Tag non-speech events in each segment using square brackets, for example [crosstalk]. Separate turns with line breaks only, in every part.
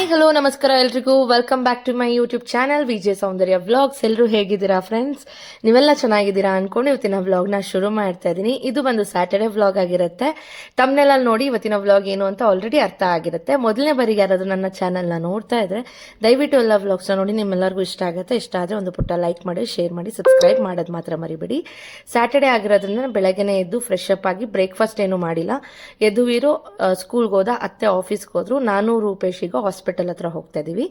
Hi hello ನಮಸ್ಕಾರ ಎಲ್ರಿಗೂ. Welcome back to my YouTube channel Vijaya Soundarya vlogs ಎಲ್ಲರೂ ಹೇಗಿದ್ದೀರಾ ಫ್ರೆಂಡ್ಸ್ ನೀವೆಲ್ಲ ಚೆನ್ನಾಗಿದ್ದೀರಾ ಅನ್ಕೊಂಡು ಇವತ್ತಿನ ವ್ಲಾಗ್ನ ಶುರು ಮಾಡ್ತಾ ಇದ್ದೀನಿ. ಇದು ಒಂದು ಸ್ಯಾಟರ್ಡೆ ವ್ಲಾಗ್ ಆಗಿರುತ್ತೆ. ತಮ್ಮನೆಲ್ಲ ನೋಡಿ ಇವತ್ತಿನ ವ್ಲಾಗ್ ಏನು ಅಂತ ಆಲ್ರೆಡಿ ಅರ್ಥ ಆಗಿರುತ್ತೆ. ಮೊದಲನೇ ಬಾರಿಗೆ ಯಾರಾದರೂ ನನ್ನ ಚಾನಲ್ನ ನೋಡ್ತಾ ಇದ್ರೆ, ದಯವಿಟ್ಟು ಎಲ್ಲ ವ್ಲಾಗ್ಸ್ನ ನೋಡಿ, ನಿಮ್ಮೆಲ್ಲರಿಗೂ ಇಷ್ಟ ಆಗುತ್ತೆ. ಇಷ್ಟ ಆದರೆ ಒಂದು ಪುಟ್ಟ ಲೈಕ್ ಮಾಡಿ ಶೇರ್ ಮಾಡಿ ಸಬ್ಸ್ಕ್ರೈಬ್ ಮಾಡೋದು ಮಾತ್ರ ಮರಿಬೇಡಿ. ಸ್ಯಾಟರ್ಡೆ ಆಗಿರೋದ್ರಿಂದ ಬೆಳಗ್ಗೆನೇ ಎದ್ದು ಫ್ರೆಶ್ ಅಪ್ ಆಗಿ ಬ್ರೇಕ್ಫಾಸ್ಟ್ ಏನು ಮಾಡಿಲ್ಲ. ಎದ್ದು ವೀರು ಸ್ಕೂಲ್ಗೆ ಹೋದ, ಅತ್ತೆ ಆಫೀಸ್ಗೆ ಹೋದ್ರು. ನಾನು ರೂಪೇಶ್ ಈಗ ಹಾಸ್ಪಿಟಲ್ ಹತ್ರ ಹೋಗ್ತಾ ಇದೀವಿ.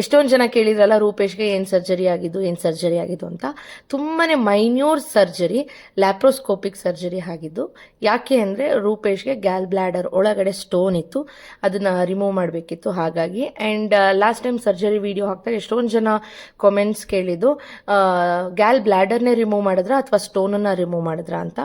ಎಷ್ಟೊಂದು ಜನ ಕೇಳಿದ್ರಲ್ಲ, ರೂಪೇಶ್ಗೆ ಏನು ಸರ್ಜರಿ ಆಗಿದ್ದು, ಏನು ಸರ್ಜರಿ ಆಗಿದ್ದು ಅಂತ. ತುಂಬಾನೇ ಮೈನ್ಯೂರ್ ಸರ್ಜರಿ ಲ್ಯಾಪ್ರೋಸ್ಕೋಪಿಕ್ ಸರ್ಜರಿ ಆಗಿದ್ದು. ಯಾಕೆ ಅಂದರೆ ರೂಪೇಶ್ಗೆ ಗ್ಯಾಲ್ ಬ್ಲ್ಯಾಡರ್ ಒಳಗಡೆ ಸ್ಟೋನ್ ಇತ್ತು. ಅದನ್ನ ರಿಮೂವ್ ಮಾಡಬೇಕಿತ್ತು. ಹಾಗಾಗಿ and last time surgery video ಹಾಕ್ತಾ ಎಷ್ಟೊಂದು ಜನ ಕಾಮೆಂಟ್ಸ್ ಕೇಳಿದ್ದು ಗ್ಯಾಲ್ ಬ್ಲ್ಯಾಡರ್ನೇ ರಿಮೂವ್ ಮಾಡಿದ್ರ ಅಥವಾ ಸ್ಟೋನನ್ನು ರಿಮೂವ್ ಮಾಡಿದ್ರ ಅಂತ.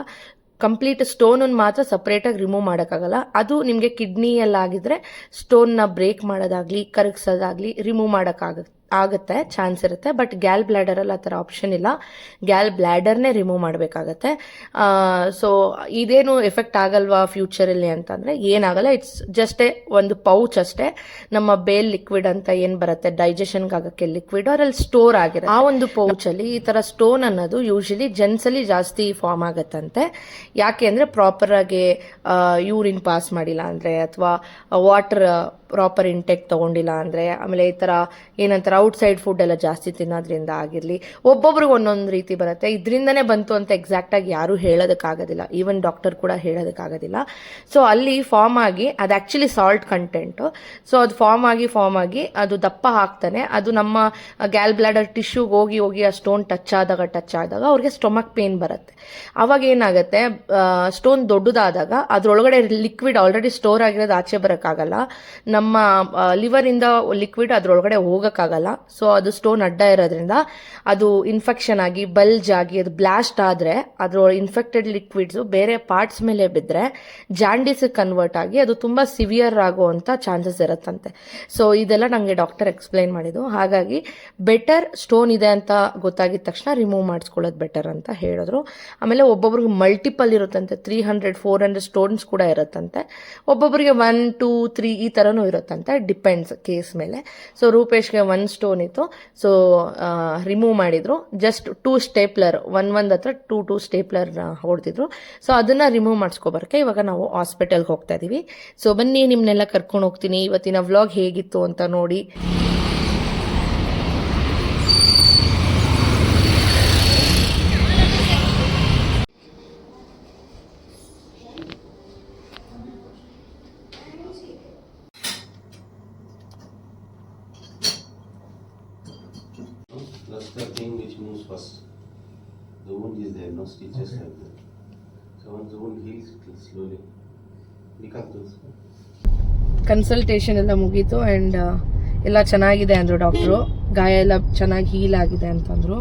ಕಂಪ್ಲೀಟ್ ಸ್ಟೋನನ್ನು ಮಾತ್ರ ಸಪ್ರೇಟಾಗಿ ರಿಮೂವ್ ಮಾಡೋಕ್ಕಾಗಲ್ಲ. ಅದು ನಿಮಗೆ ಕಿಡ್ನಿಯಲ್ಲಾಗಿದ್ರೆ ಸ್ಟೋನ್ನ ಬ್ರೇಕ್ ಮಾಡೋದಾಗ್ಲಿ, ಕರಗಿಸೋದಾಗ್ಲಿ ರಿಮೂವ್ ಮಾಡೋಕ್ಕಾಗ ಆಗುತ್ತೆ ಚಾನ್ಸ್ ಇರುತ್ತೆ ಬಟ್ ಗ್ಯಾಲ್ ಬ್ಲ್ಯಾಡರಲ್ಲಿ ಆ ಥರ ಆಪ್ಷನ್ ಇಲ್ಲ. ಗ್ಯಾಲ್ ಬ್ಲ್ಯಾಡರ್ನೇ ರಿಮೂವ್ ಮಾಡಬೇಕಾಗತ್ತೆ. ಸೊ ಇದೇನು ಎಫೆಕ್ಟ್ ಆಗಲ್ವಾ ಫ್ಯೂಚರಲ್ಲಿ ಅಂತಂದರೆ, ಏನಾಗಲ್ಲ ಇಟ್ಸ್ ಜಸ್ಟೇ ಒಂದು ಪೌಚ್ ಅಷ್ಟೇ. ನಮ್ಮ ಬೇಲ್ ಲಿಕ್ವಿಡ್ ಅಂತ ಏನು ಬರುತ್ತೆ ಡೈಜೆಷನ್ಗೆ ಆಗೋಕ್ಕೆ ಲಿಕ್ವಿಡ್ ಅದರಲ್ಲಿ ಸ್ಟೋರ್ ಆಗಿರುತ್ತೆ. ಆ ಒಂದು ಪೌಚಲ್ಲಿ ಈ ಥರ ಸ್ಟೋನ್ ಅನ್ನೋದು ಯೂಶಲಿ ಜೆಂಟ್ಸಲ್ಲಿ ಜಾಸ್ತಿ ಫಾರ್ಮ್ ಆಗುತ್ತಂತೆ. ಯಾಕೆ ಅಂದರೆ ಪ್ರಾಪರಾಗಿ ಯೂರಿನ್ ಪಾಸ್ ಮಾಡಿಲ್ಲ ಅಂದರೆ, ಅಥವಾ ವಾಟರ್ ಪ್ರಾಪರ್ ಇಂಟೆಕ್ ತೊಗೊಂಡಿಲ್ಲ ಅಂದರೆ, ಆಮೇಲೆ ಈ ಥರ ಏನಂತಾರೆ ಔಟ್ಸೈಡ್ ಫುಡ್ ಎಲ್ಲ ಜಾಸ್ತಿ ತಿನ್ನೋದ್ರಿಂದ ಆಗಿರಲಿ, ಒಬ್ಬೊಬ್ರಿಗೆ ಒಂದೊಂದು ರೀತಿ ಬರುತ್ತೆ. ಇದರಿಂದನೇ ಬಂತು ಅಂತ ಎಕ್ಸಾಕ್ಟಾಗಿ ಯಾರೂ ಹೇಳೋದಕ್ಕಾಗೋದಿಲ್ಲ. ಈವನ್ ಡಾಕ್ಟರ್ ಕೂಡ ಹೇಳೋದಕ್ಕಾಗೋದಿಲ್ಲ. ಸೊ ಅಲ್ಲಿ ಫಾರ್ಮ್ ಆಗಿ ಅದು ಆ್ಯಕ್ಚುಲಿ ಸಾಲ್ಟ್ ಕಂಟೆಂಟು ಸೊ ಅದು ಫಾರ್ಮ್ ಆಗಿ ಫಾರ್ಮ್ ಆಗಿ ಅದು ದಪ್ಪ ಹಾಕ್ತಾನೆ ಅದು ನಮ್ಮ ಗ್ಯಾಲ್ ಬ್ಲಾಡರ್ ಟಿಶ್ಯೂಗೆ ಹೋಗಿ ಹೋಗಿ ಆ ಸ್ಟೋನ್ ಟಚ್ ಆದಾಗ ಟಚ್ ಆದಾಗ ಅವ್ರಿಗೆ ಸ್ಟೊಮಕ್ ಪೇನ್ ಬರುತ್ತೆ. ಅವಾಗ ಏನಾಗುತ್ತೆ ಸ್ಟೋನ್ ದೊಡ್ಡದಾದಾಗ ಅದರೊಳಗಡೆ ಲಿಕ್ವಿಡ್ ಆಲ್ರೆಡಿ ಸ್ಟೋರ್ ಆಗಿರೋದು ಆಚೆ ಬರೋಕ್ಕಾಗಲ್ಲ. ನಮ್ಮ ಲಿವರಿಂದ ಲಿಕ್ವಿಡ್ ಅದರೊಳಗಡೆ ಹೋಗೋಕ್ಕಾಗಲ್ಲ. ಸೊ ಅದು ಸ್ಟೋನ್ ಅಡ್ಡ ಇರೋದ್ರಿಂದ ಅದು ಇನ್ಫೆಕ್ಷನ್ ಆಗಿ ಬಲ್ಜ್ ಆಗಿ, ಅದು ಬ್ಲಾಸ್ಟ್ ಆದರೆ ಅದರ ಇನ್ಫೆಕ್ಟೆಡ್ ಲಿಕ್ವಿಡ್ಸು ಬೇರೆ ಪಾರ್ಟ್ಸ್ ಮೇಲೆ ಬಿದ್ದರೆ ಜಾಂಡೀಸಿಗೆ ಕನ್ವರ್ಟ್ ಆಗಿ ಅದು ತುಂಬ ಸಿವಿಯರ್ ಆಗುವಂಥ ಚಾನ್ಸಸ್ ಇರುತ್ತಂತೆ. ಸೊ ಇದೆಲ್ಲ ನನಗೆ ಡಾಕ್ಟರ್ ಎಕ್ಸ್ಪ್ಲೈನ್ ಮಾಡಿದ್ದು. ಹಾಗಾಗಿ ಬೆಟರ್ ಸ್ಟೋನ್ ಇದೆ ಅಂತ ಗೊತ್ತಾಗಿದ ತಕ್ಷಣ ರಿಮೂವ್ ಮಾಡಿಸ್ಕೊಳ್ಳೋದು ಬೆಟರ್ ಅಂತ ಹೇಳಿದ್ರು. ಆಮೇಲೆ ಒಬ್ಬೊಬ್ರಿಗೆ ಮಲ್ಟಿಪಲ್ ಇರುತ್ತಂತೆ three hundred four hundred stones ಕೂಡ ಇರುತ್ತಂತೆ. ಒಬ್ಬೊಬ್ಬರಿಗೆ ಒನ್ ಟೂ ತ್ರೀ ಈ ಥರನೂ ಇರುತ್ತಂತೆ ಡಿಪೆಂಡ್ಸ್ ಕೇಸ್ ಮೇಲೆ. ಸೊ ರೂಪೇಶ್ಗೆ ಒನ್ ಸ್ಟೋನ್ ಇತ್ತು. ಸೊ ರಿಮೂವ್ ಮಾಡಿದ್ರು. ಜಸ್ಟ್ ಟೂ ಸ್ಟೇಪ್ಲರ್ ಒನ್ ಒಂದ್ ಹತ್ರ ಟೂ ಟೂ ಸ್ಟೇಪ್ಲರ್ ಹೊಡೆದಿದ್ರು. ಸೊ ಅದನ್ನ ರಿಮೂವ್ ಮಾಡಿಸ್ಕೊಬರ್ಕೆ ಇವಾಗ ನಾವು ಹಾಸ್ಪಿಟಲ್ಗೆ ಹೋಗ್ತಾ ಇದೀವಿ. ಸೊ ಬನ್ನಿ ನಿಮ್ಮನ್ನೆಲ್ಲ ಕರ್ಕೊಂಡು ಹೋಗ್ತೀನಿ. ಇವತ್ತಿನ ವ್ಲಾಗ್ ಹೇಗಿತ್ತು ಅಂತ ನೋಡಿ.
That's the thing which moves first. The wound is there, no stitches like that. So once the wound heals, it will slowly become those.
Consultation ಎಲ್ಲ ಮುಗೀತು ಆ್ಯಂಡ್ ಎಲ್ಲ ಚೆನ್ನಾಗಿದೆ ಅಂದರು ಡಾಕ್ಟ್ರು ಗಾಯ ಎಲ್ಲ ಚೆನ್ನಾಗಿ ಹೀಲ್ ಆಗಿದೆ ಅಂತಂದರು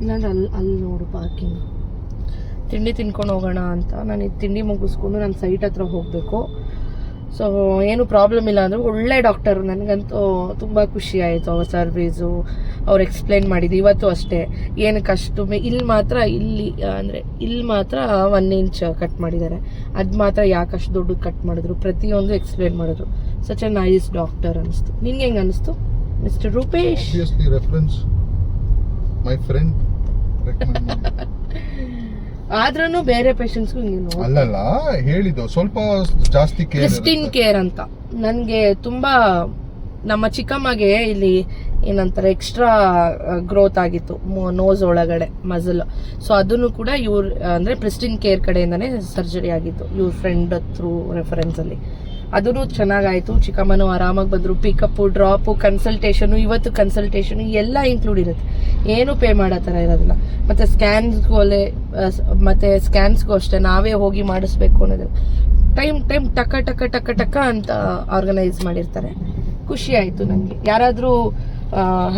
ಇಲ್ಲಾಂದ್ರೆ ಅಲ್ಲಿ ಅಲ್ಲಿ ನೋಡು ಪಾರ್ಕಿಂಗ್ ತಿಂಡಿ ತಿನ್ಕೊಂಡು ಹೋಗೋಣ ಅಂತ ನಾನು ಇದು ತಿಂಡಿ ಮುಗಿಸ್ಕೊಂಡು ನಾನು ಸೈಟ್ ಹತ್ರ ಹೋಗಬೇಕು ಸೊ ಏನು ಪ್ರಾಬ್ಲಮ್ ಇಲ್ಲ ಅಂದರು ಒಳ್ಳೆ ಡಾಕ್ಟರು ನನಗಂತೂ ತುಂಬ ಖುಷಿ ಆಯಿತು. ಅವ್ರ ಸರ್ವೀಸು ಅವ್ರು ಎಕ್ಸ್ಪ್ಲೈನ್ ಮಾಡಿದ್ದು ಇವತ್ತು ಅಷ್ಟೇ. ಏನು ಅಷ್ಟು ಮೇ ಇಲ್ಲಿ ಮಾತ್ರ ಇಲ್ಲಿ ಅಂದರೆ ಇಲ್ಲಿ ಮಾತ್ರ ಒನ್ ಇಂಚ್ ಕಟ್ ಮಾಡಿದ್ದಾರೆ. ಅದು ಮಾತ್ರ ಯಾಕೆ ಅಷ್ಟು ದೊಡ್ಡದು ಕಟ್ ಮಾಡಿದ್ರು? ಪ್ರತಿಯೊಂದು ಎಕ್ಸ್ಪ್ಲೈನ್ ಮಾಡಿದ್ರು. ಸಚ್ ಅ ನೈಸ್ ಡಾಕ್ಟರ್ ಅನಿಸ್ತು. ನಿನ್ಗೆ ಹೆಂಗೆ ಅನಿಸ್ತು? ಮಿಸ್ಟರ್ ರೂಪೇಶ್
ಮೈ reference [laughs]
ಆದ್ರೂ ಬೇರೆ ಪೇಷಂಟ್ಸ್ಗೂ
ಅಲ್ಲಲ್ಲ ಹೇಳಿದ್ದು ಸ್ವಲ್ಪ ಜಾಸ್ತಿ ಕೇರ್
ಕ್ರಿಸ್ಟಿನ್ ಕೇರ್ ಅಂತ. ನನಗೆ ತುಂಬಾ ನಮ್ಮ ಚಿಕ್ಕಮ್ಮಗೆ ಇಲ್ಲಿ ಏನಂತಾರೆ ಎಕ್ಸ್ಟ್ರಾ ಗ್ರೋತ್ ಆಗಿತ್ತು ನೋಸ್ ಒಳಗಡೆ ಮಜಲ್ ಸೊ ಅದನ್ನು ಕೂಡ ಇವ್ರ ಅಂದ್ರೆ ಪ್ರಿಸ್ಟಿನ್ ಕೇರ್ ಕಡೆಯಿಂದನೇ ಸರ್ಜರಿ ಆಗಿತ್ತು. ಇವ್ರ ಫ್ರೆಂಡ್ ಥ್ರೂ ರೆಫರೆನ್ಸ್ ಅಲ್ಲಿ ಚೆನ್ನಾಗಾಯಿತು. ಚಿಕ್ಕಮ್ಮನು ಆರಾಮಾಗಿ ಬಂದ್ರು. ಪಿಕಪ್ಪು ಡ್ರಾಪು ಕನ್ಸಲ್ಟೇಷನು ಇವತ್ತು ಕನ್ಸಲ್ಟೇಷನು ಎಲ್ಲ ಇನ್ಕ್ಲೂಡ್ ಇರುತ್ತೆ. ಏನು ಪೇ ಮಾಡೋ ಥರ ಇರೋದಿಲ್ಲ. ಮತ್ತು ಸ್ಕ್ಯಾನ್ಸ್ಗೂ ಅಲ್ಲೇ ಮತ್ತು ಸ್ಕ್ಯಾನ್ಸ್ಗೂ ಅಷ್ಟೇ. ನಾವೇ ಹೋಗಿ ಮಾಡಿಸ್ಬೇಕು ಅನ್ನೋದಿಲ್ಲ. ಟೈಮ್ ಟೈಮ್ ಟಕ ಟಕ ಟಕ ಟಕ ಅಂತ ಆರ್ಗನೈಸ್ ಮಾಡಿರ್ತಾರೆ. ಖುಷಿ ಆಯಿತು ನನಗೆ. ಯಾರಾದರೂ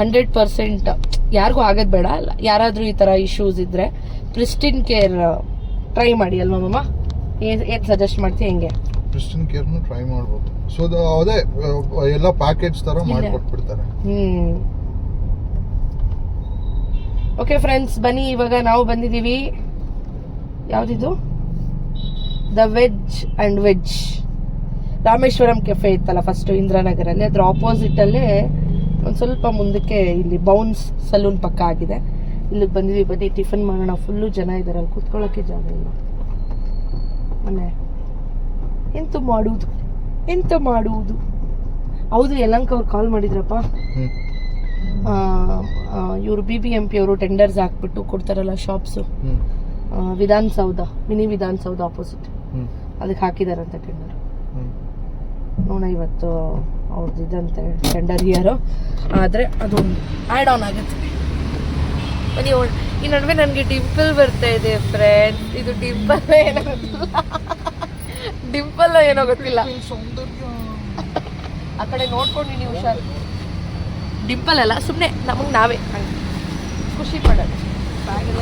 ಹಂಡ್ರೆಡ್ ಪರ್ಸೆಂಟ್ ಯಾರಿಗೂ ಆಗೋದು ಬೇಡ ಅಲ್ಲ. ಯಾರಾದರೂ ಈ ಥರ ಇಶ್ಯೂಸ್ ಇದ್ದರೆ ಪ್ರಿಸ್ಟಿನ್ ಕೇರ್ ಟ್ರೈ ಮಾಡಿ ಅಲ್ವಾ ಮಮ್ಮ ಏನು ಸಜೆಸ್ಟ್ ಮಾಡ್ತೀವಿ ಹೆಂಗೆ?
ಕ್ರಿಸ್ಟಿಯನ್ ಕೇರ್ನು ಟ್ರೈ ಮಾಡ್ಬೋದು. ಸೊ ಅದೇ ಎಲ್ಲ ಪ್ಯಾಕೇಜ್ ತರ
ಮಾಡಿಬಿಡ್ತಾರೆ
ಮಾಡ್ಕೊಟ್ಬಿಡ್ತಾರೆ.
ಓಕೆ ಫ್ರೆಂಡ್ಸ್ ಬನ್ನಿ ಇವಾಗ ನಾವು ಬಂದಿದ್ದೀವಿ. ಯಾವ್ದಿದು? The veg and veg Rameshwaram cafe ಇತ್ತಲ್ಲ ಫಸ್ಟ್ ಇಂದಿರಾನಗರಲ್ಲಿ ಅದ್ರ ಆಪೋಸಿಟಲ್ಲೇ ಒಂದು ಸ್ವಲ್ಪ ಮುಂದಕ್ಕೆ ಇಲ್ಲಿ ಬೌನ್ಸ್ ಸಲೂನ್ ಪಕ್ಕ ಆಗಿದೆ. ಇಲ್ಲಿಗೆ ಬಂದಿದ್ವಿ ಬನ್ನಿ ಟಿಫನ್ ಮಾಡೋಣ. ಫುಲ್ಲು ಜನ ಇದ್ದಾರೆ ಅಲ್ಲಿ ಕೂತ್ಕೊಳ್ಳೋಕ್ಕೆ ಜಾಗ ಇಲ್ಲ. ಮೊನ್ನೆ ಎಂತ ಮಾಡುವುದು? ಎಂತ ಮಾಡುವುದು? ಹೌದು ಯಲಂಕ ಅವ್ರು ಕಾಲ್ ಮಾಡಿದ್ರಪ್ಪ. ಇವರು ಬಿ ಬಿ ಎಂ ಪಿ ಅವರು ಟೆಂಡರ್ಸ್ ಹಾಕ್ಬಿಟ್ಟು ಕೊಡ್ತಾರಲ್ಲ shops Vidhana Soudha mini Vidhana Soudha opposite ಅದಕ್ಕೆ ಹಾಕಿದಾರಂತೆ ಟೆಂಡರ್ ನೋಡ ಇವತ್ತು ಅವ್ರದ್ದು ಇದಂತೆ ಟೆಂಡರ್ ಇಯರು ಆದರೆ ಅದು ಆ್ಯಡ್ ಆನ್ ಆಗುತ್ತೆ. ಬನ್ನಿ ಈ ನಡುವೆ ನನಗೆ ಡಿಂಪಲ್ ಬರ್ತಾ ಇದೆ ಫ್ರೆಂಡ್ ಇದು ಡಿಂಪಲ್ ಏನೋ ಗೊತ್ತಿಲ್ಲ ಡಿಂಪಲ್ ಏನೋ ಗೊತ್ತಿಲ್ಲ. ಆ ಕಡೆ ನೋಡ್ಕೊಂಡು ನೀವು ಹುಷಾರು. ಡಿಂಪಲ್ ಅಲ್ಲ ಸುಮ್ಮನೆ ನಮಗೆ ನಾವೇ. ಖುಷಿ ಪಡೋದು. ಬ್ಯಾಗೆಲ್ಲ.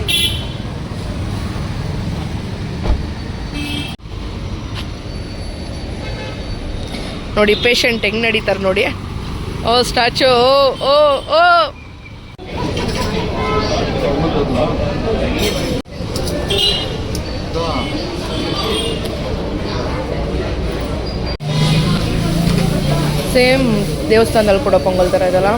ನೋಡಿ ಪೇಷಂಟ್ ಹೆಂಗ್ ನಡೀತಾರೆ ನೋಡಿ. ಓ ಸ್ಟ್ಯಾಚು ಓ ಓ ಓ. ಸೇಮ್ ದೇವಸ್ಥಾನದಲ್ಲಿ ಕೂಡ ಪೊಂಗಲ್ ಥರ ಇದಲ್ಲ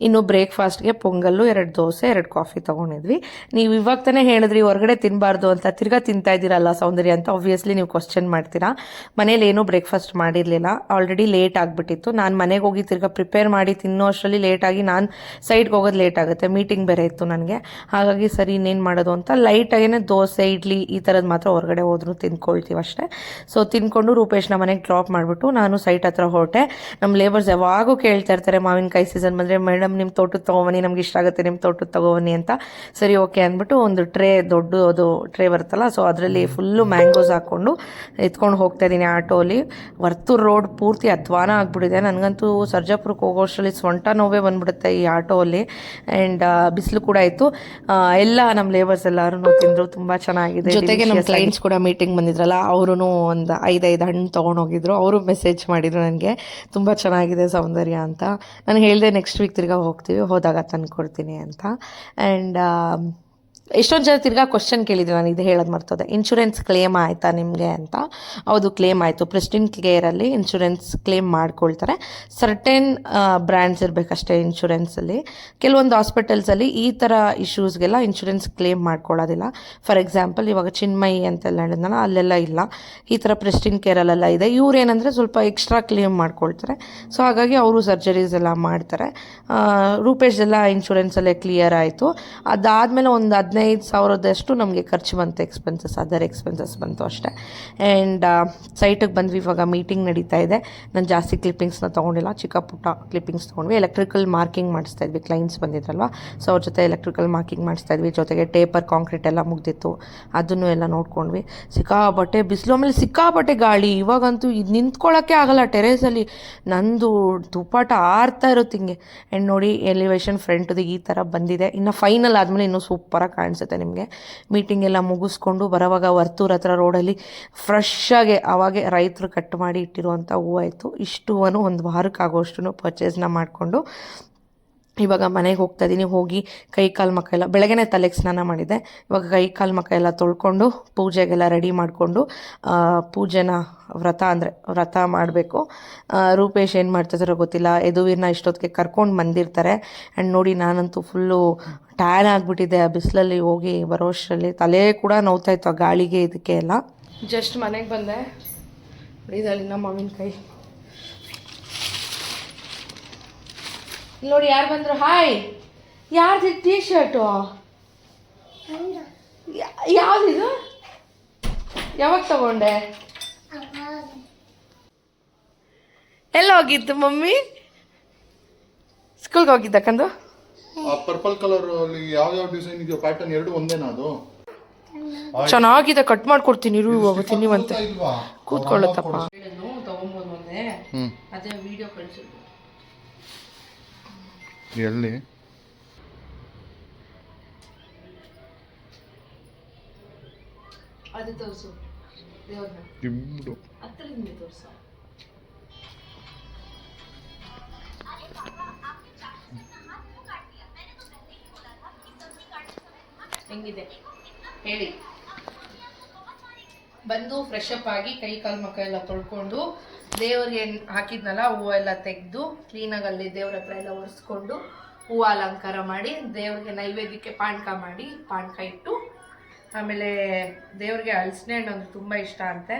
ಇನ್ನು ಬ್ರೇಕ್ಫಾಸ್ಟ್ಗೆ ಪೊಂಗಲ್ಲು, ಎರಡು ದೋಸೆ, ಎರಡು ಕಾಫಿ ತೊಗೊಂಡಿದ್ವಿ. ನೀವು ಇವಾಗ ತಾನೇ ಹೇಳಿದ್ರಿ, ಹೊರಗಡೆ ತಿನ್ನಬಾರ್ದು ಅಂತ ತಿರ್ಗಾ ತಿಂತಾ ಇದ್ದೀರಲ್ಲ ಸೌಂದರ್ಯ ಅಂತ ಆಬ್ವಿಯಸ್ಲಿ ನೀವು ಕ್ವಶನ್ ಮಾಡ್ತೀರಾ. ಮನೇಲಿ ಏನೂ ಬ್ರೇಕ್ಫಾಸ್ಟ್ ಮಾಡಿರಲಿಲ್ಲ. ಆಲ್ರೆಡಿ ಲೇಟ್ ಆಗಿಬಿಟ್ಟಿತ್ತು. ನಾನು ಮನೆಗೆ ಹೋಗಿ ತಿರ್ಗಾ ಪ್ರಿಪೇರ್ ಮಾಡಿ ತಿನ್ನೋ ಅಷ್ಟರಲ್ಲಿ ಲೇಟಾಗಿ ನಾನು ಸೈಡ್ಗೆ ಹೋಗೋದು ಲೇಟ್ ಆಗುತ್ತೆ. ಮೀಟಿಂಗ್ ಬೇರೆ ಇತ್ತು ನನಗೆ. ಹಾಗಾಗಿ ಸರಿ, ಇನ್ನೇನು ಮಾಡೋದು ಅಂತ ಲೈಟಾಗೇ ದೋಸೆ, ಇಡ್ಲಿ ಈ ಥರದ್ದು ಮಾತ್ರ ಹೊರಗಡೆ ಹೋದ್ರು ತಿನ್ಕೊಳ್ತೀವಿ ಅಷ್ಟೇ. ಸೊ ತಿನ್ಕೊಂಡು ರೂಪೇಶ್ನ ಮನೆಗೆ ಡ್ರಾಪ್ ಮಾಡಿಬಿಟ್ಟು ನಾನು ಸೈಟ್ ಹತ್ರ ಹೊರಟೆ. ನಮ್ಮ ಲೇಬರ್ಸ್ ಯಾವಾಗೂ ಕೇಳ್ತಾ ಇರ್ತಾರೆ, ಮಾವಿನಕಾಯಿ ಸೀಸನ್ ಬಂದರೆ ಮೇಡಮ್ ನಿಮ್ಮ ತೋಟದ ತೊಗೊಬನ್ನಿ ನಮ್ಗೆ ಇಷ್ಟ ಆಗುತ್ತೆ ನಿಮ್ಮ ತೋಟದ ತೊಗೊಬನ್ನಿ ಅಂತ. ಸರಿ ಓಕೆ ಅಂದ್ಬಿಟ್ಟು ಒಂದು ಟ್ರೇ ದೊಡ್ಡ ಅದು ಟ್ರೇ ಬರುತ್ತಲ್ಲ ಸೊ ಅದರಲ್ಲಿ ಫುಲ್ಲು ಮ್ಯಾಂಗೋಸ್ ಹಾಕ್ಕೊಂಡು ಎತ್ಕೊಂಡು ಹೋಗ್ತಾ ಇದ್ದೀನಿ ಆಟೋಲಿ ವರ್ತೂರ್ ರೋಡ್ ಪೂರ್ತಿ ಅಧ್ವಾನ ಆಗಿಬಿಟ್ಟಿದೆ. ನನಗಂತೂ ಸರ್ಜಾಪುರಕ್ಕೆ ಹೋಗೋಷ್ಟರಲ್ಲಿ ಸೊಂಟ ನೋವೇ ಬಂದ್ಬಿಡುತ್ತೆ ಈ ಆಟೋಲಿ ಆ್ಯಂಡ್ ಬಿಸಿಲು ಕೂಡ ಇತ್ತು ಎಲ್ಲ ನಮ್ಮ ಲೇಬರ್ಸ್ ಎಲ್ಲರೂ ತಿಂದರು ತುಂಬ ಚೆನ್ನಾಗಿದೆ ಜೊತೆಗೆ ನಮ್ಮ ಕ್ಲೈಂಟ್ಸ್ ಕೂಡ ಮೀಟಿಂಗ್ ಬಂದಿದ್ರಲ್ಲ ಅವರು ಒಂದು ಐದೈದು ಹಣ್ಣು ತೊಗೊಂಡೋಗಿದ್ರು. ಅವರು ಮೆಸೇಜ್ ಮಾಡಿದ್ರು ನನಗೆ ತುಂಬ ಚೆನ್ನಾಗಿದೆ ಸೌಂದರ್ಯ ಅಂತ. ನಾನು ಹೇಳಿದೆ ನೆಕ್ಸ್ಟ್ ವೀಕ್ ತಿರ್ಗಾ ಹೋಗ್ತೀವಿ ಹೋದಾಗ ತಂದು ಕೊಡ್ತೀನಿ ಅಂತ. ಆ್ಯಂಡ್ ಎಷ್ಟೊಂದು ಜನ ತಿರ್ಗಾ ಕ್ವಶನ್ ಕೇಳಿದ್ರು ನಾನು ಇದು ಹೇಳೋದು ಮರ್ತೋದೆ. ಇನ್ಶೂರೆನ್ಸ್ ಕ್ಲೇಮ್ ಆಯಿತಾ ನಿಮಗೆ ಅಂತ? ಹೌದು ಕ್ಲೇಮ್ ಆಯಿತು. ಪ್ರೆಸ್ಟಿನ್ ಕೇರಲ್ಲಿ ಇನ್ಶೂರೆನ್ಸ್ ಕ್ಲೇಮ್ ಮಾಡ್ಕೊಳ್ತಾರೆ. ಸರ್ಟೆನ್ ಬ್ರ್ಯಾಂಡ್ಸ್ ಇರಬೇಕಷ್ಟೇ ಇನ್ಶೂರೆನ್ಸಲ್ಲಿ ಕೆಲವೊಂದು ಹಾಸ್ಪಿಟಲ್ಸಲ್ಲಿ ಈ ಥರ ಇಶ್ಯೂಸ್ಗೆಲ್ಲ ಇನ್ಶೂರೆನ್ಸ್ ಕ್ಲೇಮ್ ಮಾಡ್ಕೊಳ್ಳೋದಿಲ್ಲ. ಫಾರ್ ಎಕ್ಸಾಂಪಲ್ ಇವಾಗ ಚಿನ್ಮಯಿ ಅಂತೆಲ್ಲ ಹೇಳಿದ್ನಲ್ಲ, ಅಲ್ಲೆಲ್ಲ ಇಲ್ಲ. ಈ ಥರ ಪ್ರೆಸ್ಟಿನ್ ಕೇರಲ್ಲೆಲ್ಲ ಇದೆ. ಇವ್ರು ಏನಂದರೆ ಸ್ವಲ್ಪ ಎಕ್ಸ್ಟ್ರಾ ಕ್ಲೇಮ್ ಮಾಡ್ಕೊಳ್ತಾರೆ. ಸೊ ಹಾಗಾಗಿ ಅವರು ಸರ್ಜರೀಸ್ ಎಲ್ಲ ಮಾಡ್ತಾರೆ. ರೂಪೇಶ್ ಎಲ್ಲ ಇನ್ಶೂರೆನ್ಸಲ್ಲೇ ಕ್ಲಿಯರ್ ಆಯಿತು. ಅದಾದಮೇಲೆ ಒಂದು ಹದಿನೈದು ಸಾವಿರದಷ್ಟು ನಮಗೆ ಖರ್ಚು ಬಂತು ಎಕ್ಸ್ಪೆನ್ಸಸ್ ಅದರ್ ಎಕ್ಸ್ಪೆನ್ಸಸ್ ಬಂತು ಅಷ್ಟೇ. ಆ್ಯಂಡ್ ಸೈಟಿಗೆ ಬಂದ್ವಿ, ಇವಾಗ ಮೀಟಿಂಗ್ ನಡೀತಾ ಇದೆ. ನಾನು ಜಾಸ್ತಿ ಕ್ಲಿಪ್ಪಿಂಗ್ಸ್ನ ತೊಗೊಂಡಿಲ್ಲ, ಚಿಕ್ಕ ಪುಟ್ಟ ಕ್ಲಿಪ್ಪಿಂಗ್ಸ್ ತೊಗೊಂಡ್ವಿ. ಎಲೆಕ್ಟ್ರಿಕಲ್ ಮಾರ್ಕಿಂಗ್ ಮಾಡಿಸ್ತಾ ಇದ್ವಿ ಕ್ಲೈಂಟ್ಸ್ ಬಂದಿದ್ರಲ್ವ? ಸೊ ಅವ್ರ ಜೊತೆ ಎಲೆಕ್ಟ್ರಿಕಲ್ ಮಾರ್ಕಿಂಗ್ ಮಾಡಿಸ್ತಾ ಇದ್ವಿ, ಜೊತೆಗೆ ಟೇಪರ್ ಕಾಂಕ್ರೀಟ್ ಎಲ್ಲ ಮುಗ್ದಿತ್ತು. ಅದನ್ನು ಎಲ್ಲ ನೋಡ್ಕೊಂಡ್ವಿ. ಸಿಕ್ಕಾಪಟ್ಟೆ ಬಿಸಿಲು, ಆಮೇಲೆ ಸಿಕ್ಕಾಪಟ್ಟೆ ಗಾಳಿ. ಇವಾಗಂತೂ ಇದು ನಿಂತ್ಕೊಳ್ಳೋಕ್ಕೆ ಆಗಲ್ಲ ಟೆರೇಸಲ್ಲಿ ನಂದು ತುಪ್ಪಾಟ ಆರ್ತಾ ಇರುತ್ತೆ ಹಿಂಗೆ. ಆ್ಯಂಡ್ ನೋಡಿ ಎಲಿವೇಶನ್ ಫ್ರಂಟ್ದು ಈ ಥರ ಬಂದಿದೆ. ಇನ್ನು ಫೈನಲ್ ಆದಮೇಲೆ ಇನ್ನೂ ಸೂಪರಾಗಿ ಕಾಣಿಸುತ್ತೆ ನಿಮಗೆ. ಮೀಟಿಂಗ್ ಎಲ್ಲ ಮುಗಿಸ್ಕೊಂಡು ಬರೋವಾಗ ವರ್ತೂರ್ ಹತ್ರ ರೋಡಲ್ಲಿ ಫ್ರೆಶ್ಶಾಗೆ ಆವಾಗೆ ರೈತರು ಕಟ್ ಮಾಡಿ ಇಟ್ಟಿರುವಂಥ ಹೂವು ಆಯಿತು. ಇಷ್ಟು ಹೂವನ್ನು ಒಂದು ವಾರಕ್ಕಾಗೋಷ್ಟು ಪರ್ಚೇಸ್ನ ಮಾಡಿಕೊಂಡು ಇವಾಗ ಮನೆಗೆ ಹೋಗ್ತಾ ಇದ್ದೀನಿ ಹೋಗಿ ಕೈ ಕಾಲು ಮಕ್ಕ ಎಲ್ಲ ಬೆಳಗ್ಗೆನೇ ತಲೆಗೆ ಸ್ನಾನ ಮಾಡಿದೆ. ಇವಾಗ ಕೈ ಕಾಲು ಮಕ್ಕ ಎಲ್ಲ ತೊಳ್ಕೊಂಡು ಪೂಜೆಗೆಲ್ಲ ರೆಡಿ ಮಾಡಿಕೊಂಡು ಪೂಜೆನ ವ್ರತ ಅಂದರೆ ವ್ರತ ಮಾಡಬೇಕು. ರೂಪೇಶ್ ಏನು ಮಾಡ್ತಿದಾರೋ ಗೊತ್ತಿಲ್ಲ. ಯದುವೀರ್ನ ಇಷ್ಟೊತ್ತಿಗೆ ಕರ್ಕೊಂಡು ಬಂದಿರ್ತಾರೆ. ಆ್ಯಂಡ್ ನೋಡಿ ನಾನಂತೂ ಫುಲ್ಲು ಟ್ಯಾನ್ ಆಗಿಬಿಟ್ಟಿದೆ, ಆ ಬಿಸಿಲಲ್ಲಿ ಹೋಗಿ ಬರೋ ಅಷ್ಟರಲ್ಲಿ ತಲೆ ಕೂಡ ನೋವ್ತಾ ಇತ್ತು ಆ ಗಾಳಿಗೆ ಇದಕ್ಕೆ ಎಲ್ಲ. ಜಸ್ಟ್ ಮನೆಗೆ ಬಂದೆ. ಇದಲ್ಲಿ ನಮ್ಮ ಮಾವಿನಕಾಯಿ ನೋಡಿ ಯಾರು ಬಂದ್ರು? ಹಾಯ್ ಯಾರ್ದು ಟೀ ಶರ್ಟು ಯಾವ್ದಿದು ಯಾವಾಗ ತಗೊಂಡೆ? ಎಲ್ಲ ಹೋಗಿತ್ತು ಮಮ್ಮಿ? ಸ್ಕೂಲ್ಗೆ ಹೋಗಿದ್ದ ಕಂದು
ಪರ್ಪಲ್ ಕಲರ್ ಅಲ್ಲಿ ಯಾವ ಯಾವ ಡಿಸೈನ್ ಇದೆಯೋ ಪ್ಯಾಟರ್ನ್ ಎರಡು ಒಂದೇನಾ ಅದು?
ಚೆನ್ನಾಗಿದೆ ಕಟ್ ಮಾಡ್ಕೊಡ್ತೀನಿ ಇರು ಇವಾಗ ತಿನ್ನಿವಂತೆ. ಕೂತ್ಕೊಳ್ಳುತ್ತಪ್ಪ.
ಎಲ್ಲಿ?
ಅದು ತೋರಿಸು.
ಇಬ್ರು
ಹೆಂಗಿದೆ? ಹೇಳಿ. ಬಂದು ಫ್ರೆಶ್ ಅಪ್ ಆಗಿ ಕೈ ಕಾಲು ಮುಖ ಎಲ್ಲ ತೊಳ್ಕೊಂಡು ದೇವ್ರಿಗೆ ಹಾಕಿದ್ನಲ್ಲ, ಹೂವು ಎಲ್ಲ ತೆಗೆದು ಕ್ಲೀನಾಗಿ ಅಲ್ಲಿ ದೇವ್ರ ಹತ್ರ ಎಲ್ಲ ಒರೆಸ್ಕೊಂಡು ಹೂವು ಅಲಂಕಾರ ಮಾಡಿ ದೇವ್ರಿಗೆ ನೈವೇದ್ಯಕ್ಕೆ ಪಾನಕ ಮಾಡಿ ಪಾನಕ ಇಟ್ಟು ಆಮೇಲೆ ದೇವ್ರಿಗೆ ಹಲಸಿನ ಹಣ್ಣು ಅಂದ್ರೆ ತುಂಬ ಇಷ್ಟ ಅಂತೆ.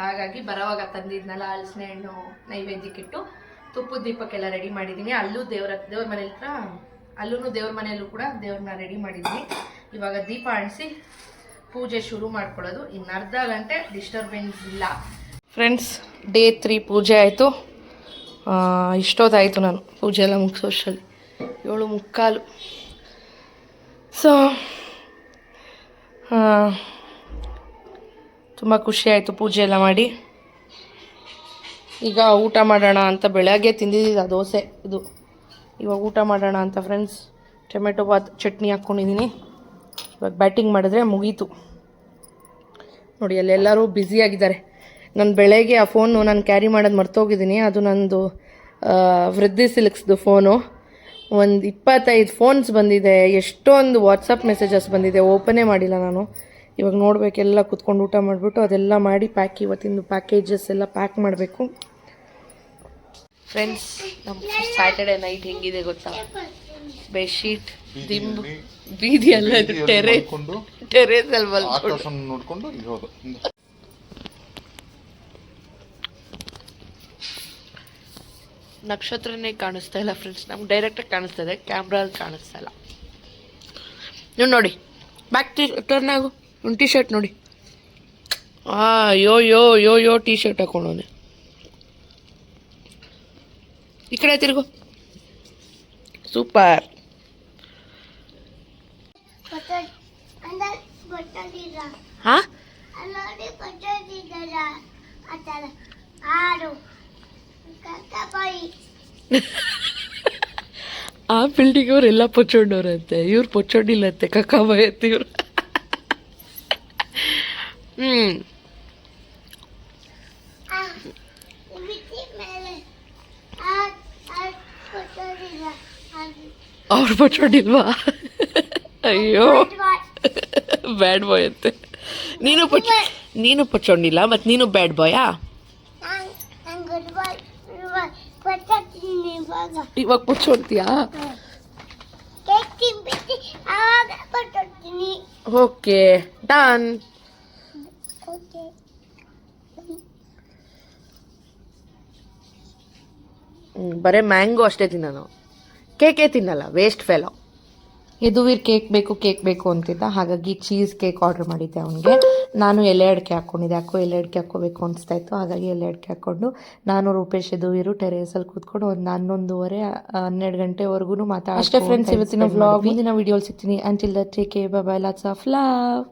ಹಾಗಾಗಿ ಬರೋವಾಗ ತಂದಿದ್ನಲ್ಲ ಹಲಸಿನ ಹಣ್ಣು ನೈವೇದ್ಯಕ್ಕಿಟ್ಟು ತುಪ್ಪದ ದೀಪಕ್ಕೆಲ್ಲ ರೆಡಿ ಮಾಡಿದ್ದೀನಿ ಅಲ್ಲೂ ದೇವ್ರ ದೇವ್ರ ಮನೆ ಹತ್ರ ಅಲ್ಲೂ ದೇವ್ರ ಮನೆಯಲ್ಲೂ ಕೂಡ ದೇವ್ರನ್ನ ರೆಡಿ ಮಾಡಿದ್ದೀನಿ ಇವಾಗ ದೀಪ ಅಣಿಸಿ ಪೂಜೆ ಶುರು ಮಾಡ್ಕೊಳ್ಳೋದು. ಇನ್ನು ಅರ್ಧ ಗಂಟೆ ಡಿಸ್ಟರ್ಬೆನ್ಸ್ ಇಲ್ಲ. ಫ್ರೆಂಡ್ಸ್ ಡೇ ತ್ರೀ ಪೂಜೆ ಆಯಿತು. ಇಷ್ಟೊತ್ತಾಯಿತು ನಾನು ಪೂಜೆ ಎಲ್ಲ ಮುಗಿಸೋಷ್ಟರಲ್ಲಿ. ಏಳು ಮುಕ್ಕಾಲು. ಸೊ ತುಂಬ ಖುಷಿ ಆಯಿತು ಪೂಜೆ ಎಲ್ಲ ಮಾಡಿ. ಈಗ ಊಟ ಮಾಡೋಣ ಅಂತ ಬೆಳಗ್ಗೆ ತಿಂದಿದ್ದ ದೋಸೆ? ಇದು. ಇವಾಗ ಊಟ ಮಾಡೋಣ ಅಂತ ಫ್ರೆಂಡ್ಸ್ ಟೊಮೆಟೊ ಬಾತ್ ಚಟ್ನಿ ಹಾಕ್ಕೊಂಡಿದ್ದೀನಿ. ಇವಾಗ ಬ್ಯಾಟಿಂಗ್ ಮಾಡಿದ್ರೆ ಮುಗೀತು. ನೋಡಿ, ಅಲ್ಲೆಲ್ಲರೂ ಬ್ಯುಸಿಯಾಗಿದ್ದಾರೆ ನಾನು ಬೆಳಗ್ಗೆ ಆ ಫೋನು ನಾನು ಕ್ಯಾರಿ ಮಾಡೋದು ಮರ್ತೋಗಿದ್ದೀನಿ. ಅದು ನಂದು ವೃದ್ಧಿ ಸಿಲ್ಕ್ಸ್ದು ಫೋನು ಒಂದು ಇಪ್ಪತ್ತೈದು ಫೋನ್ಸ್ ಬಂದಿದೆ. ಎಷ್ಟೊಂದು ವಾಟ್ಸಪ್ ಮೆಸೇಜಸ್ ಬಂದಿದೆ. ಓಪನೇ ಮಾಡಿಲ್ಲ ನಾನು. ಇವಾಗ ನೋಡಬೇಕೆಲ್ಲ ಕುತ್ಕೊಂಡು ಊಟ ಮಾಡಿಬಿಟ್ಟು ಅದೆಲ್ಲ ಮಾಡಿ ಪ್ಯಾಕ್ ಇವತ್ತಿನ ಪ್ಯಾಕೇಜಸ್ ಎಲ್ಲ ಪ್ಯಾಕ್ ಮಾಡಬೇಕು. ಫ್ರೆಂಡ್ಸ್ ನಮ್ಮ ಸ್ಯಾಟರ್ಡೆ ನೈಟ್ ಹೆಂಗಿದೆ ಗೊತ್ತಾ? ಬೆಡ್ಶೀಟ್ ದಿಂಬು. ಬೀದಿ ಅಲ್ಲ ಇದು ಟೆರೇಸ್ ಅಲ್ಲಿ ಮಲ್ಕೊಂಡು
ಆಕಾಶ ನೋಡ್ಕೊಂಡು
ನಕ್ಷತ್ರನೇ ಕಾಣಿಸ್ತಾ ಇಲ್ಲ ಫ್ರೆಂಡ್ಸ್ ನಮ್ಗೆ ಡೈರೆಕ್ಟಾಗಿ ಕಾಣಿಸ್ತಾ ಇದೆ. ಕ್ಯಾಮ್ರಲ್ಲಿ ಕಾಣಿಸ್ತಾ ಇಲ್ಲ. ನೀವು ನೋಡಿ. ಬ್ಯಾಕ್ ಟಿ ಟರ್ನ್ ಆಗು. ಒಂದು ಟಿ ಶರ್ಟ್ ನೋಡಿ. ಆ ಯೋ ಯೋ ಯೋ ಯೋ ಟಿ ಶರ್ಟ್ ಹಾಕೊಂಡವನೆ. ಈ ಕಡೆ ತಿರುಗು. ಸೂಪರ್ ಹಾ? ಆ ಬಿಲ್ಡಿಂಗ್ ಅವರೆಲ್ಲ ಪೊಚ್ಚೊಂಡವ್ರಂತೆ. ಇವ್ರು ಪೊಚ್ಚೊಂಡಿಲ್ಲಂತೆ ಕಕ್ಕಾಬಾಯ್ ಅಂತ ಇವ್ರು ಹ್ಞೂ ಅವ್ರು ಪೊಚ್ಚೊಂಡಿಲ್ವಾ? ಅಯ್ಯೋ. ಬ್ಯಾಡ್ ಬಾಯ್ [laughs] ಅಂತೆ. ನೀನು ಪೊಚ್ಚ ನೀನು ಪಚ್ಚೊಂಡಿಲ್ಲ ಮತ್ತು ನೀನು ಬ್ಯಾಡ್ ಬಾಯಾ
ಇವಾಗ. ಪಚ್ಚೋತೀನಿ
ಓಕೆ ಡನ್. ಬರೀ ಮ್ಯಾಂಗೋ ಅಷ್ಟೇ ತಿನ್ನೋನು ಕೇಕೆ ತಿನ್ನಲ್ಲ ವೇಸ್ಟ್ ಫೆಲೋ ಯದುವೀರ್ ಕೇಕ್ ಬೇಕು ಕೇಕ್ ಬೇಕು ಅಂತಿದ್ದ. ಹಾಗಾಗಿ ಚೀಸ್ ಕೇಕ್ ಆರ್ಡರ್ ಮಾಡಿದ್ದೆ ಅವನಿಗೆ. ನಾನು ಎಲೆ ಅಡಿಕೆ ಹಾಕ್ಕೊಂಡಿದ್ದೆ ಯಾಕೋ ಎಲೆ ಅಡಿಕೆ ಹಾಕ್ಕೋಬೇಕು ಅನಿಸ್ತಾ ಇತ್ತು. ಹಾಗಾಗಿ ಎಲೆ ಅಡಿಕೆ ಹಾಕ್ಕೊಂಡು ನಾನು ರೂಪೇಶ್ ಯದುವೀರು ಟೆರೇಸಲ್ಲಿ ಕೂತ್ಕೊಂಡು ಒಂದು ಹನ್ನೊಂದುವರೆ ಹನ್ನೆರಡು ಗಂಟೆವರೆಗೂ ಮಾತಾಡ ಅಷ್ಟೇ ಫ್ರೆಂಡ್ಸ್ ಇವತ್ತಿನ ವ್ಲಾಗ್ ಮುಂದಿನ ವಿಡಿಯೋ ಸಿಗ್ತೀನಿ. Until take bye lots of love